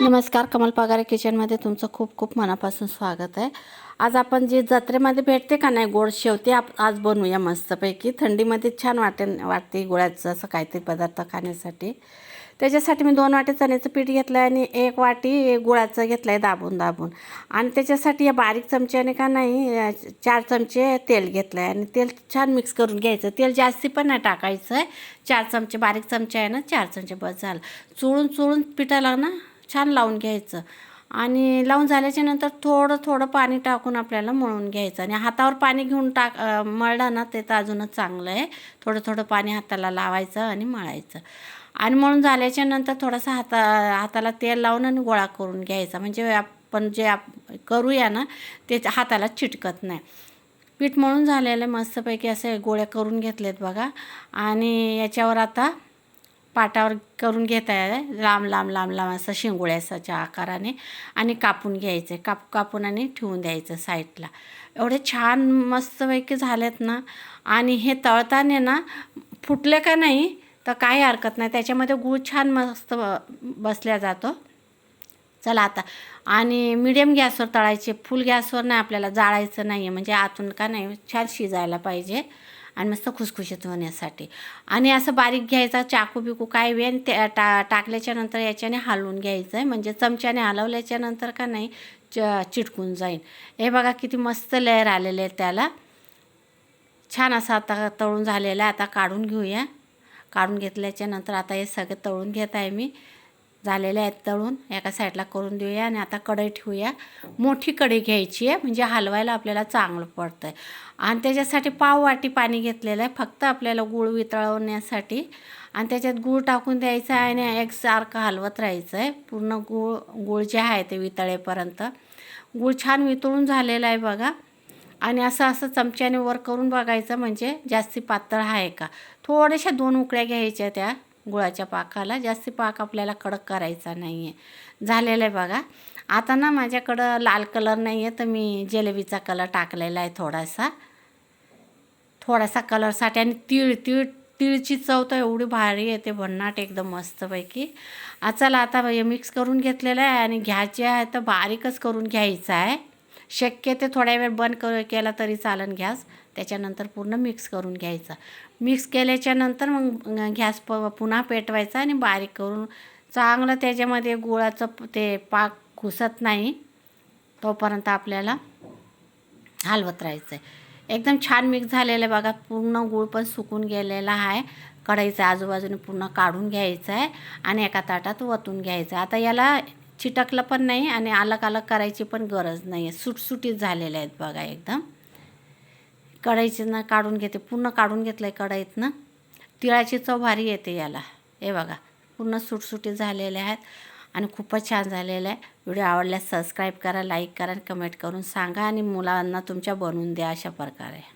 नमस्कार कमल पगारे किचनमध्ये तुमचं खूप खूप मनापासून स्वागत आहे. आज आपण जे जत्रेमध्ये भेटते का नाही गोड शेवते आप आज बनवूया मस्तपैकी. थंडीमध्ये छान वाटेन वाटते गुळाचं असं काहीतरी पदार्थ खाण्यासाठी. त्याच्यासाठी मी दोन वाटी चण्याचं पीठ घेतलं आहे आणि एक वाटी गुळाचं घेतलं आहे दाबून दाबून. आणि त्याच्यासाठी या बारीक चमच्याने का नाही चार चमचे तेल घेतलं आहे आणि तेल छान मिक्स करून घ्यायचं. तेल जास्ती पण नाही टाकायचं आहे चार चमचे बारीक चमचे आहे ना चार चमचे बस झालं. चोळून चोळून पिठाला ना छान लावून घ्यायचं. आणि लावून झाल्याच्यानंतर थोडं थोडं पाणी टाकून आपल्याला मळून घ्यायचं. आणि हातावर पाणी घेऊन टाक मळलं ना ते तर अजूनच चांगलं आहे. थोडं थोडं पाणी हाताला लावायचं आणि मळायचं. आणि मळून झाल्याच्यानंतर थोडासा हाता हाताला तेल लावून आणि गोळा करून घ्यायचा. म्हणजे आपण जे आप करूया ना ते हाताला चिटकत नाही. पीठ मळून झालेलं आहे मस्तपैकी असे गोळ्या करून घेतलेत बघा. आणि याच्यावर आता पाटावर करून घेता लांब लांब लांब लांब असं शिंगोळ्यासाच्या आकाराने आणि कापून घ्यायचं. काप कापून आणि ठेवून द्यायचं साईडला. एवढे छान मस्तपैकी झालेत ना. आणि हे तळताना ना फुटले का नाही तर काही हरकत नाही. त्याच्यामध्ये गूळ छान मस्त ब- बसल्या जातो. चला आता. आणि मिडियम गॅसवर तळायचे. फुल गॅसवर नाही आपल्याला जाळायचं नाही आहे म्हणजे आतून का नाही छान शिजायला पाहिजे. आणि मस्त खुसखुशीत होण्यासाठी. आणि असं बारीक घ्यायचा चाकू बिकू काय वेन त्या टा टाकल्याच्या नंतर याच्याने हलवून घ्यायचं आहे म्हणजे चमच्याने हलवल्याच्या नंतर का नाही च चिटकून जाईल. हे बघा किती मस्त लेअर आलेले आहेत त्याला. छान असं आता तळून झालेलं आहे. आता काढून घेऊया. काढून घेतल्याच्या नंतर आता हे सगळं तळून घेत आहे मी. झालेले आहेत तळून. एका साईडला करून देऊया आणि आता कढई ठेवूया. मोठी कढई घ्यायची आहे म्हणजे हलवायला आपल्याला चांगलं पडतं आहे आणि त्याच्यासाठी पाव वाटी पाणी घेतलेलं आहे फक्त आपल्याला गूळ वितळवण्यासाठी. आणि त्याच्यात गूळ टाकून द्यायचं आहे आणि एकसारखं हलवत राहायचं आहे. पूर्ण गूळ गूळ जे आहे ते वितळेपर्यंत. गूळ छान वितळून झालेला आहे बघा. आणि असं असं चमच्याने वर करून बघायचं म्हणजे जास्ती पातळ आहे का. थोड्याशा दोन उकड्या घ्यायच्या त्या. गुळाच्या पाकाला. जास्ती पाक आपल्याला कडक करायचा नाही आहे झालेलं आहे बघा. आता ना माझ्याकडं लाल कलर नाही आहे तर मी जिलेबीचा कलर टाकलेला आहे थोडासा. थोडासा कलरसाठी आणि तीळ तीळ तिळची चव तर एवढी भारी येते भन्नाट एकदम मस्तपैकी. चला आता हे मिक्स करून घेतलेलं आहे आणि घ्यायचे आहे तर बारीकच करून घ्यायचं आहे. शक्य ते थोड्या वेळ बंद कर केला तरी चालन गॅस त्याच्यानंतर पूर्ण मिक्स करून घ्यायचा. मिक्स केल्याच्यानंतर मग गॅस प पुन्हा पेटवायचा आणि बारीक करून चांगलं त्याच्यामध्ये गुळाचं ते पाक घुसत नाही तोपर्यंत आपल्याला हलवत राहायचं आहे एकदम छान मिक्स झालेलं आहे बघा पूर्ण गूळ पण सुकून गेलेला आहे. कढईचा आजूबाजूने पूर्ण काढून घ्यायचं आहे आणि एका ताटात वतून घ्यायचं. आता याला चिटकलं पण नाही आणि अलग अलग करायची पण गरज नाही आहे सुटसुटीत झालेल्या आहेत बघा एकदम. कढईचं काढून घेते. पूर्ण काढून घेतलं आहे कढईतनं तिळाची चव भारी येते याला. हे बघा पूर्ण सुटसुटी झालेले आहेत आणि खूपच छान झालेलं आहे. व्हिडिओ आवडल्यास सबस्क्राईब करा लाईक करा आणि कमेंट करून सांगा आणि मुलांना तुमच्या बनवून द्या अशा प्रकारे.